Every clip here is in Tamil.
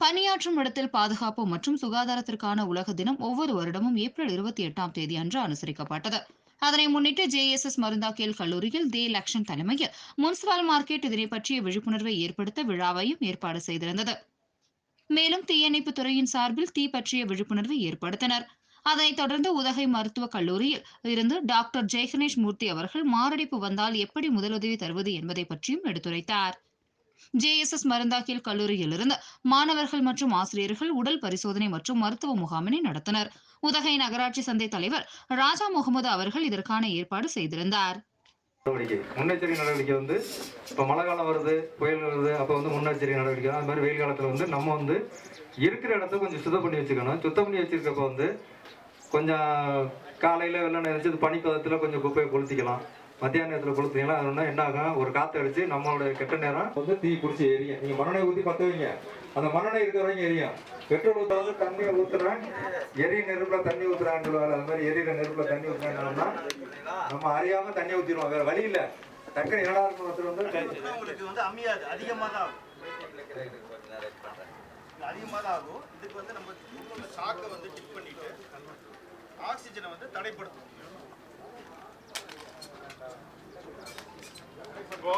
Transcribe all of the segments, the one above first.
பணியாற்றும் இடத்தில் பாதுகாப்பு மற்றும் சுகாதாரத்திற்கான உலக தினம் ஒவ்வொரு வருடமும் ஏப்ரல் இருபத்தி எட்டாம் தேதி அன்று அனுசரிக்கப்பட்டது. அதனை முன்னிட்டு ஜேஎஸ்எஸ் மருந்தாக்கியல் கல்லூரியில் தே லக்ஷன் தலைமையில் முனிசிபல் மார்க்கெட் இதனை பற்றிய விழிப்புணர்வை ஏற்படுத்த விழாவையும் ஏற்பாடு செய்திருந்தது. மேலும் தீயணைப்பு துறையின் சார்பில் தீ பற்றிய விழிப்புணர்வை ஏற்படுத்தினர். அதனைத் தொடர்ந்து உதகை மருத்துவக் கல்லூரியில் இருந்து டாக்டர் ஜெயகணேஷ் மூர்த்தி அவர்கள் மாரடைப்பு வந்தால் எப்படி முதலுதவி தருவது என்பதை பற்றியும் எடுத்துரைத்தார். ஜேஎஸ்எஸ் மருந்தாக்கியல் கல்லூரியிலிருந்து மாணவர்கள் மற்றும் ஆசிரியர்கள் உடல் பரிசோதனை மற்றும் மருத்துவ முகாமினை நடத்தினர். உதகை நகராட்சி சந்தை தலைவர் ராஜா முகமது அவர்கள் இதற்கான ஏற்பாடு செய்திருந்தார். முன்னெச்சரிக்கை நடவடிக்கை வந்து இப்போ மழை காலம் வருது புயல் வருது அப்போ வந்து முன்னெச்சரிக்கை நடவடிக்கை. அது மாதிரி வெயில் காலத்தில் வந்து நம்ம வந்து இருக்கிற இடத்த கொஞ்சம் சுத்தம் பண்ணி வச்சுக்கணும். சுத்தம் பண்ணி வச்சிருக்கப்ப வந்து கொஞ்சம் காலையில் வெள்ளம் நினைச்சு பனிப்பதத்தில் கொஞ்சம் குப்பையை கொளுத்திக்கலாம். மத்தியான நேரத்தில் கொளுத்திங்கன்னா அது என்ன ஆகும். ஒரு காற்று அடிச்சு நம்மளோட கெட்ட நேரம் வந்து தீ பிடிச்சி எரியும். நீங்கள் மண்ணெண்ணெய் ஊற்றி பற்ற வைங்க. அந்த மண்ணெண்ணெய் இருக்கிற வரைக்கும் எரியும். பெட்ரோல் ஊற்ற தண்ணியை ஊற்றுறேன் எரிய நெருப்பில் தண்ணி ஊற்றுறான்னு சொல்லுவாங்க அது மாதிரி எரியிற நெருப்பில் தண்ணி ஊற்றுறாங்கன்னா நம்ம அறியாம தண்ணி ஊற்றிடுவோம் வேற வழி இல்லை. டக்குனு என்னடா ஒருத்தர் வந்து உங்களுக்கு வந்து அம்மியாது அதிகமாக தான் ஆகும். அதிகமாக தான் ஆகும். இதுக்கு வந்து நம்ம உள்ள ஷாக்கை வந்து டிப் பண்ணிட்டு ஆக்சிஜனை வந்து தடைப்படுத்தும். இப்போ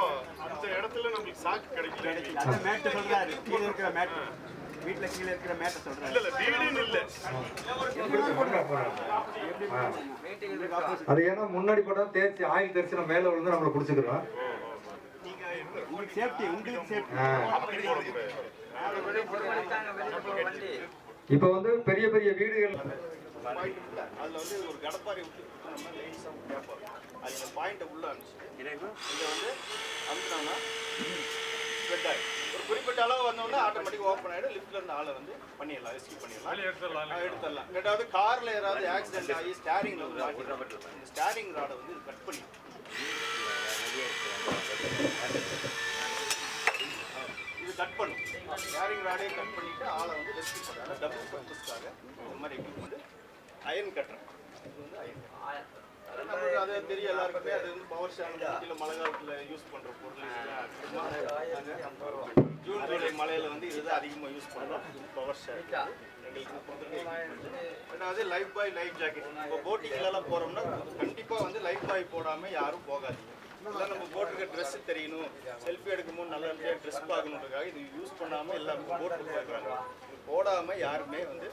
அந்த இடத்துல நம்மளுக்கு சாக்கு கிடைக்கல. அந்த மேட்டை சொல்றாரு. கீழே இருக்கிற மேட் வீட்டுல கீழே இருக்கிற மேட்டை இல்ல சொல்றாரு. இல்ல வீடுன்னு இல்ல. அது ஏன்னா முன்னாடி படம் தேய்ச்சி ஆயில் நம்ம மேல விழுந்து நம்மளை பிடிச்சிக்கிறோம் உங்களுக்கு சேஃப்டி உங்களுக்கு சேஃப்டி இப்போ வந்து பெரிய பெரிய வீடுகள் அதுல வந்து ஒரு கடப்பாரி விட்டு அது இந்த பாயிண்ட்டை உள்ள அனுப்பிச்சு. இதை வந்து அமுத்தினோம்னா ஸ்ப்ரெட் ஆகிடும் ஒரு குறிப்பிட்ட அளவு வந்தோடனே ஆட்டோமேட்டிக் ஓப்பன் ஆகிடும் லிஃப்ட்ல இருந்து ஆளை வந்து பண்ணிடலாம் ரெஸ்கியூ பண்ணிடலாம். ஆ, எடுத்துடலாம். ரெண்டாவது கார்ல யாராவது ஆக்சிடென்ட் ஆகி ஸ்டேரிங்ல வந்து இந்த ஸ்டேரிங் ராடை வந்து இது கட் பண்ணி. இது கட் பண்ணும். ஸ்டேரிங் ராடே கட் பண்ணிட்டு ஆளை வந்து ரெஸ்கியூ பண்ணுறாங்க டபுள் பர்பஸ்க்காக இந்த மாதிரி equipment அயன் கட்டுறேன் இது வந்து அயன் நமக்கு அது எல்லாருக்குமே. அது வந்து பவர் மழை காலத்தில் யூஸ் பொருள். ஜூன் ஜூலை மழையில வந்து இதுதான் அதிகமாக யூஸ் பண்ணுறோம். பவர் ஷேர் எங்களுக்கு ரெண்டாவது லைஃப் பாய் லைஃப் ஜாக்கெட் இப்போ போட்டிங்லலாம் போகிறோம்னா கண்டிப்பாக வந்து லைஃப் பாய் போடாமல் யாரும் போகாதீங்க. இல்லை நம்ம போட்டிருக்க ட்ரெஸ் தெரியணும். செல்ஃபி எடுக்கும்போது நல்ல ட்ரெஸ் பார்க்கணுன்றதுக்காக இது யூஸ் பண்ணாமல் எல்லாருக்கும் போட்டு பார்க்குறாங்க இது போடாமல் யாருமே வந்து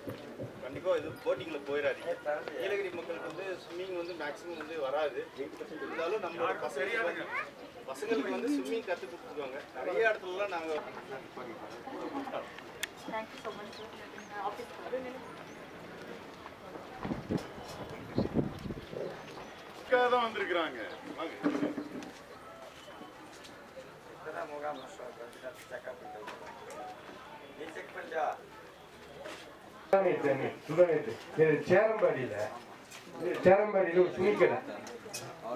கண்டிப்பாக இது போட்டிங்கில் போயிடாதீங்க. நீலகிரி மக்களுக்கு வந்து ஸ்விம்மிங் வந்து மேக்ஸிமம் வந்து வராது. இருந்தாலும் நம்மளோட வந்து பசங்களுக்கு வந்து ஸ்விம்மிங் கற்றுக் கொடுத்துருவாங்க. நிறைய இடத்துலலாம் நாங்கள் office card. தான் வந்திருக்கிறாங்க வாங்க. சேரம்பாடியில் சேரம்பாடியில் ஒரு துணிக்கடை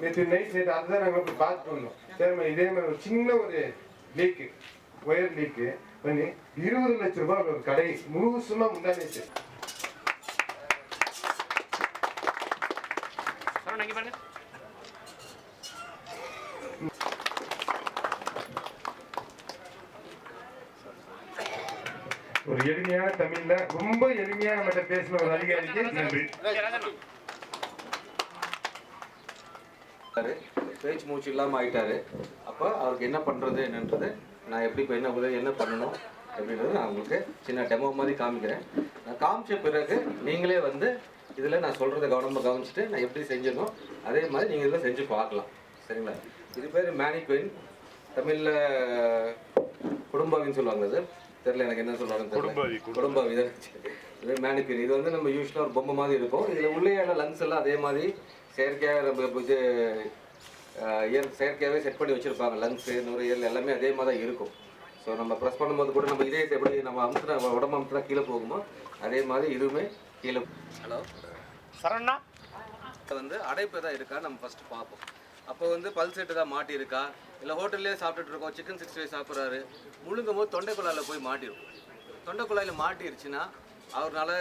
நேற்று நைட் நேற்று அதுதான் நாங்கள் போய் பார்த்துட்டு வந்தோம் சேரம்பாடி இதே மாதிரி ஒரு சின்ன ஒரு லீக்கு ஒயர் லீக்கு பண்ணி இருபது லட்ச ரூபாய் ஒரு கடை முழுசுமா முந்தானிச்சு ஒரு எளிமையான தமிழ்ல ரொம்ப எளிமையா நம்மகிட்ட பேசின ஒரு அதிகாரிக்கு நன்றி. பேச்சு மூச்சு இல்லாமல் ஆயிட்டாரு. அப்போ அவருக்கு என்ன பண்ணுறது என்னன்றது நான் எப்படி இப்போ என்ன உதவி என்ன பண்ணணும் அப்படின்றது நான் உங்களுக்கு சின்ன டெமோ மாதிரி காமிக்கிறேன். நான் காமிச்ச பிறகு நீங்களே வந்து இதில் நான் சொல்கிறத கவனமாக கவனிச்சுட்டு நான் எப்படி செஞ்சிடணும் அதே மாதிரி நீங்கள் இதில் செஞ்சு பார்க்கலாம். சரிங்களா? இது பேர் மேனிக்வெயின் தமிழில் குடும்பாவின்னு சொல்லுவாங்க அது. தெரியல எனக்கு என்ன சொல்றாங்க குடும்பாவி, தெரியல குடும்பாவி இது மேனிக்வெயின் இது வந்து நம்ம யூஸ்வலாக ஒரு பொம்மை மாதிரி இருக்கும். இதில் உள்ளே லங்ஸ் எல்லாம் அதே மாதிரி செயற்கையாக நம்ம இப்போ இது இயற் செயற்கையாகவே செட் பண்ணி வச்சுருப்பாங்க. லங்ஸு நுரையீரல் எல்லாமே அதே மாதிரி தான் இருக்கும். ஸோ நம்ம ப்ரெஸ் பண்ணும்போது கூட நம்ம இதயத்தை எப்படி நம்ம அமுத்துனா உடம்பு அமுத்துனா கீழே போகுமோ அதே மாதிரி இதுவுமே கீழே ஹலோ சரண்ணா வந்து அடைப்பு எதாவது இருக்கா? நம்ம ஃபஸ்ட்டு பார்ப்போம். அப்போ வந்து பல்ஸ் செட்டு தான் மாட்டியிருக்கா? இல்லை ஹோட்டல்லே சாப்பிட்டுட்டு இருக்கோம் சிக்கன் சிக்ஸ்டி ஃபைவ் சாப்பிட்றாரு. முழுங்கும் போது தொண்டை குழாயில் போய் மாட்டிடும் தொண்டை குழாயில் மாட்டிருச்சுன்னா அவரால்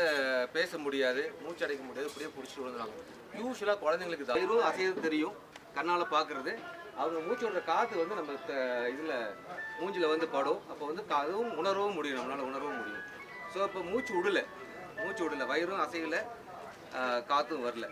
பேச முடியாது மூச்சு அடைக்க முடியாது இப்படியே பிடிச்சி விழுந்துறாங்க யூஸ்வலாக குழந்தைங்களுக்கு தயிரும் அசையது தெரியும் கண்ணால் பார்க்குறது. அவங்க மூச்சு விடுற காற்று வந்து நம்ம இதில் மூஞ்சில் வந்து படும். அப்போ வந்து கா- அதுவும் உணரவும் முடியும் நம்மளால் உணரவும் முடியும். ஸோ இப்போ மூச்சு விடல. மூச்சு விடல. வயிறும் அசையலை. காற்றும் வரல.